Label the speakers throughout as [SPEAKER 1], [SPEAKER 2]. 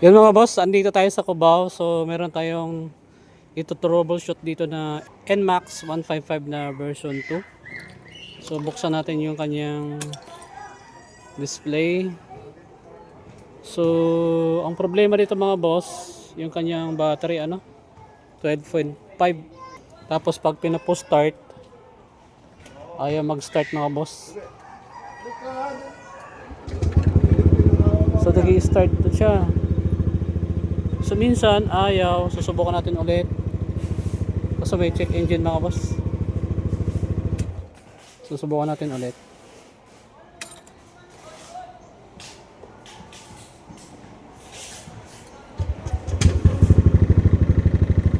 [SPEAKER 1] Yan mga boss, andito tayo sa Cubao. So meron tayong ito troubleshoot dito na NMAX 155 na version 2. So buksan natin yung kanyang display. So ang problema dito mga boss, yung kanyang battery ano 12.5. Tapos pag pinapo start ayaw mag-start mga boss. So nag-i-start to siya. So minsan ayaw, susubukan natin ulit. Kasi may check engine mga boss. Susubukan natin ulit.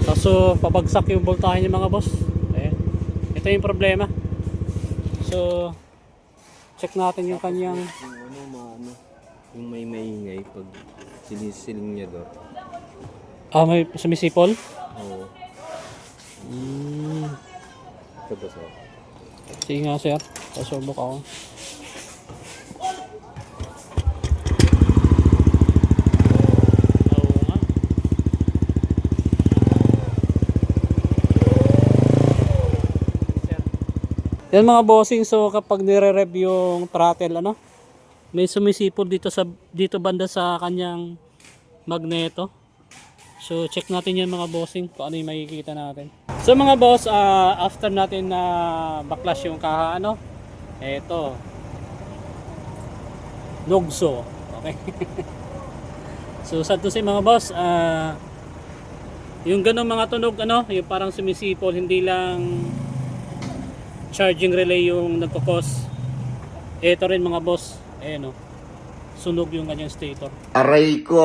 [SPEAKER 1] Kaso pabagsak yung voltahe niya mga boss. Ayan. Ito yung problema. So check natin yung kanyang
[SPEAKER 2] Yung ano, maano, yung may maingay pag sinisiling niya doon.
[SPEAKER 1] Ah may sumisipol.
[SPEAKER 2] Oo.
[SPEAKER 1] Mm.
[SPEAKER 2] Ito ba sa?
[SPEAKER 1] Sige nga sir, pasubok ako. Sir. Yan mga bossing, so kapag nire-rev yung throttle, ano, may sumisipol dito sa dito banda sa kanyang magneto. So check natin yan mga bossing kung ano yung makikita natin. So mga boss, ah, after natin na backlash yung kaha ano, eto. Nogso. Okay. so sad to say mga boss, ah yung ganong mga tunog ano, yung parang sumisipol, hindi lang charging relay yung nagkakos. Ito rin mga boss, eh no. Sunog yung kanyang stator.
[SPEAKER 3] Aray ko!